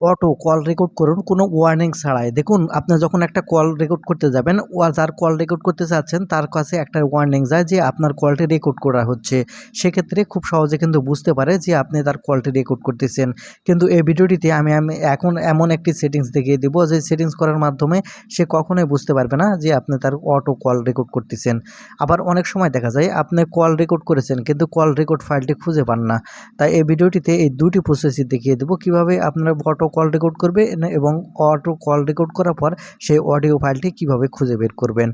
Auto call record করুন, কোনো warning ছাড়াই। দেখুন, আপনি যখন একটা কল রেকর্ড করতে যাবেন যার কল রেকর্ড করতে চাচ্ছেন, তার কাছে একটা ওয়ার্নিং যায় যে আপনার কলটি রেকর্ড করা হচ্ছে। সেক্ষেত্রে খুব সহজে কিন্তু বুঝতে পারে যে আপনি তার কলটি রেকর্ড করতেছেন। কিন্তু এই ভিডিওটিতে আমি আমি এখন এমন একটি সেটিংস দেখিয়ে দেবো, যে সেটিংস করার মাধ্যমে সে কখনোই বুঝতে পারবে না যে আপনি তার অটো কল রেকর্ড করতেছেন। আবার অনেক সময় দেখা যায়, আপনি কল রেকর্ড করেছেন, কিন্তু কল রেকর্ড ফাইলটি খুঁজে পান না। তাই এই ভিডিওটিতে এই দুটি প্রসেসই দেখিয়ে দেবো, কীভাবে আপনার অটো কল রেকর্ড করবে এবং অটো কল রেকর্ড করার পর সেই অডিও ফাইলটি কীভাবে খুঁজে বের করবেন।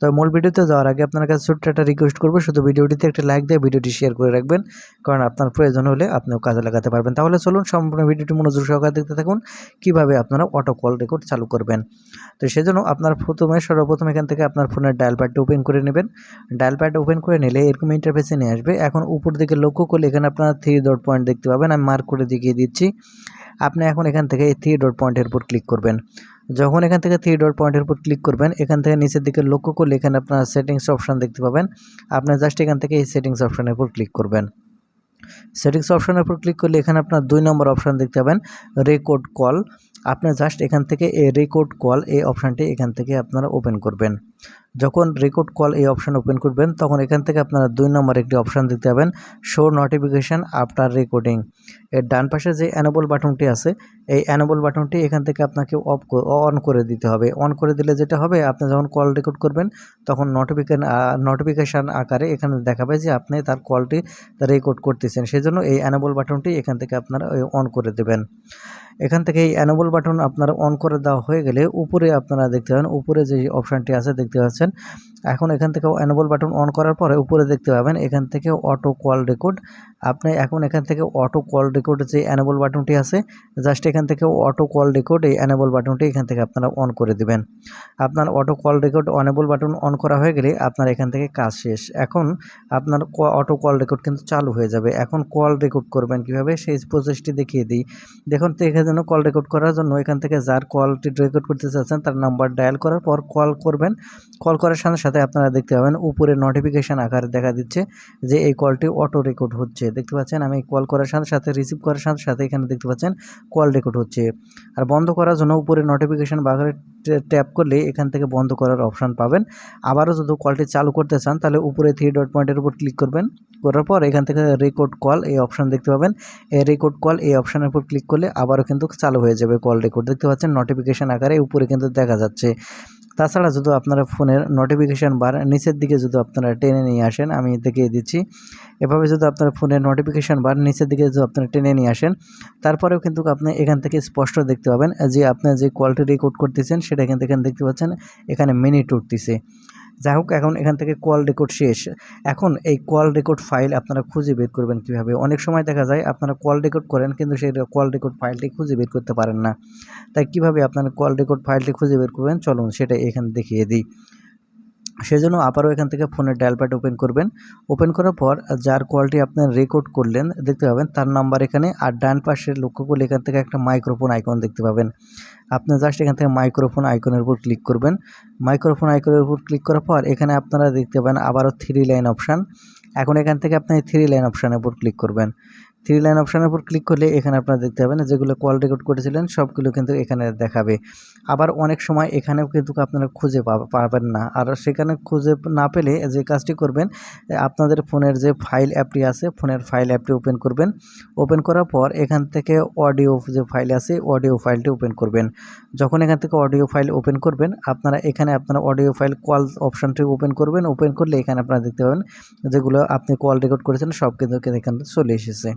তো মূল ভিডিওতে যাওয়ার আগে আপনার কাছে ছোট্ট একটা রিকোয়েস্ট করব, শুধু ভিডিওটিতে একটা লাইক দিয়ে ভিডিওটি শেয়ার করে রাখবেন, কারণ আপনার প্রয়োজন হলে আপনিও কাজে লাগাতে পারবেন। তাহলে চলুন সম্পূর্ণ ভিডিওটি মনোযোগ সহকারে দেখতে থাকুন, কীভাবে আপনারা অটো কল রেকর্ড চালু করবেন। তো সেজন্য আপনার প্রথমে, সর্বপ্রথম এখান থেকে আপনার ফোনের ডায়াল প্যাডটা ওপেন করে নেবেন। ডায়াল প্যাড ওপেন করে নিলে এরকম ইন্টারফেসে নিয়ে আসবে। এখন উপর দিকে লক্ষ্য করলে এখানে আপনারা থ্রি ডট পয়েন্ট দেখতে পাবেন, আমি মার্ক করে দেখিয়ে দিচ্ছি। আপনি এখন এখান থেকে এই থ্রি ডট পয়েন্টের উপর ক্লিক করবেন। যখন এখান থেকে থ্রি ডট পয়েন্টের উপর ক্লিক করবেন, এখান থেকে নিচের দিকে লক্ষ্য করলে এখানে আপনার সেটিংস অপশান দেখতে পাবেন। আপনি জাস্ট এখান থেকে এই সেটিংস অপশানের উপর ক্লিক করবেন। সেটিংস অপশানের উপর ক্লিক করলে এখানে আপনার দুই নম্বর অপশান দেখতে পাবেন রেকর্ড কল আপনি জাস্ট এখান থেকে এই রেকর্ড কল এই অপশানটি এখান থেকে আপনারা ওপেন করবেন। যখন রেকর্ড কল এই অপশান ওপেন করবেন, তখন এখান থেকে আপনারা দুই নম্বর একটি অপশান দেখতে পাবেন শো নোটিফিকেশান আফটার রেকর্ডিং এর ডান পাশে যে অ্যানোবল বাটনটি আছে, এই অ্যানোবল বাটনটি এখান থেকে আপনাকে অফ অন করে দিতে হবে। অন করে দিলে যেটা হবে, আপনি যখন কল রেকর্ড করবেন, তখন নোটিফিকেশন নোটিফিকেশান আকারে এখানে দেখাবে যে আপনি তার কলটি রেকর্ড করতেছেন। সেজন্য এই অ্যানোবল বাটনটি এখান থেকে আপনারা অন করে দেবেন। এখান থেকে এই অ্যানোবল বাটন আপনারা অন করে দেওয়া হয়ে গেলে উপরে আপনারা দেখতে পাবেন, উপরে যে অপশানটি আছে দেখতে পাচ্ছেন। এখন এখান থেকে অ্যানোবল বাটন অন করার পরে উপরে দেখতে পাবেন, এখান থেকে অটো কল রেকর্ড আপনি এখন এখান থেকে অটো কল রেকর্ড যে অ্যানোবল বাটনটি আছে জাস্ট এখান থেকে অটো কল রেকর্ড এই অ্যানোবল বাটনটি এখান থেকে আপনারা অন করে দিবেন। আপনার auto call record enable button on করা হয়ে গেলে আপনার এখান থেকে কাজ শেষ। এখন আপনার অটো কল রেকর্ড কিন্তু চালু হয়ে যাবে। এখন কল রেকর্ড করবেন কীভাবে? সেই প্রসেসটি দেখিয়ে দিই। দেখুন তো এখানে জন্য কল রেকর্ড করার জন্য এখান থেকে যার কলটি রেকর্ড করতে চাচ্ছেন তার নাম্বার ডায়াল করার পর কল করবেন। কল করার সাথে সাথে আপনারা দেখতে পাবেন উপরে নোটিফিকেশান আকারে দেখা দিচ্ছে যে এই কলটি অটো রেকর্ড হচ্ছে। দেখতে পাচ্ছেন আমি কল করার সাথে সাথে রিসিভ করার সাথে সাথে এখানে দেখতে পাচ্ছেন কল রেকর্ড হচ্ছে। আর বন্ধ করার জন্য উপরে নোটিফিকেশান বাঘারে ট্যাপ করলে এখান থেকে বন্ধ করার অপশান পাবেন। আবারও যদি কলটি চালু করতে চান, তাহলে উপরে থ্রি ডট পয়েন্টের উপর ক্লিক করবেন। করার পর এখান থেকে রেকর্ড কল এই অপশান দেখতে পাবেন। এই রেকর্ড কল এই অপশানের উপর ক্লিক করলে আবারও কিন্তু চালু হয়ে যাবে কল রেকর্ড দেখতে পাচ্ছেন নোটিফিকেশান আকারে উপরে কিন্তু দেখা যাচ্ছে। তাছাড়া যদি আপনারা ফোনের নোটিফিকেশান বার নিচের দিকে যদি আপনারা টেনে নিয়ে আসেন, আমি দেখিয়ে দিচ্ছি। এভাবে যদি আপনার ফোনের নোটিফিকেশান বার নিচের দিকে যদি আপনারা টেনে নিয়ে আসেন, তারপরেও কিন্তু আপনি এখান থেকে স্পষ্ট দেখতে পাবেন যে আপনি যে কলটি রেকর্ড করতেছেন সেটা এখান থেকে দেখতে পাচ্ছেন, এখানে মিনিট উঠতেছে যাই হোক, এখন এখান থেকে কল রেকর্ড শেষ। এখন এই কল রেকর্ড ফাইল আপনারা খুঁজে বের করবেন কীভাবে? অনেক সময় দেখা যায় আপনারা কল রেকর্ড করেন কিন্তু সেই কল রেকর্ড ফাইলটি খুঁজে বের করতে পারেন না। তাই কীভাবে আপনারা কল রেকর্ড ফাইলটি খুঁজে বের করবেন? চলুন সেটা এখানে দেখিয়ে দিই। সেজন্য আবারও এখান থেকে ফোনের ডায়াল প্যাড ওপেন করবেন। ওপেন করার পর যার কলটি আপনার রেকর্ড করলেন, দেখতে পাবেন তার নাম্বার এখানে আর ডান পাশে লক্ষ্য করলে এখান থেকে একটা মাইক্রোফোন আইকন দেখতে পাবেন। আপনি জাস্ট এখান থেকে মাইক্রোফোন আইকনের উপর ক্লিক করবেন। মাইক্রোফোন আইকনের উপর ক্লিক করার পর এখানে আপনারা দেখতে পাবেন আবারও থ্রি লাইন অপশান এখন এখান থেকে আপনি থ্রি লাইন অপশানের উপর ক্লিক করবেন। থ্রি লাইন অপশানের উপর ক্লিক করলে এখানে আপনারা দেখতে পাবেন যেগুলো কল রেকর্ড করেছিলেন, সবগুলো কিন্তু এখানে দেখাবে। আবার অনেক সময় এখানেও কিন্তু আপনারা খুঁজে পাবেন না। আর সেখানে খুঁজে না পেলে যে কাজটি করবেন আপনাদের ফোনের যে ফাইল অ্যাপটি আছে, ফোনের ফাইল অ্যাপটি ওপেন করবেন। ওপেন করার পর এখান থেকে অডিও যে ফাইল আছে অডিও ফাইলটি ওপেন করবেন। যখন এখান থেকে অডিও ফাইল ওপেন করবেন, আপনারা এখানে আপনারা অডিও ফাইল কল অপশানটি ওপেন করবেন। ওপেন করলে এখানে আপনারা দেখতে পাবেন যেগুলো আপনি কল রেকর্ড করেছেন, সব কিন্তু এখানে চলে এসেছে।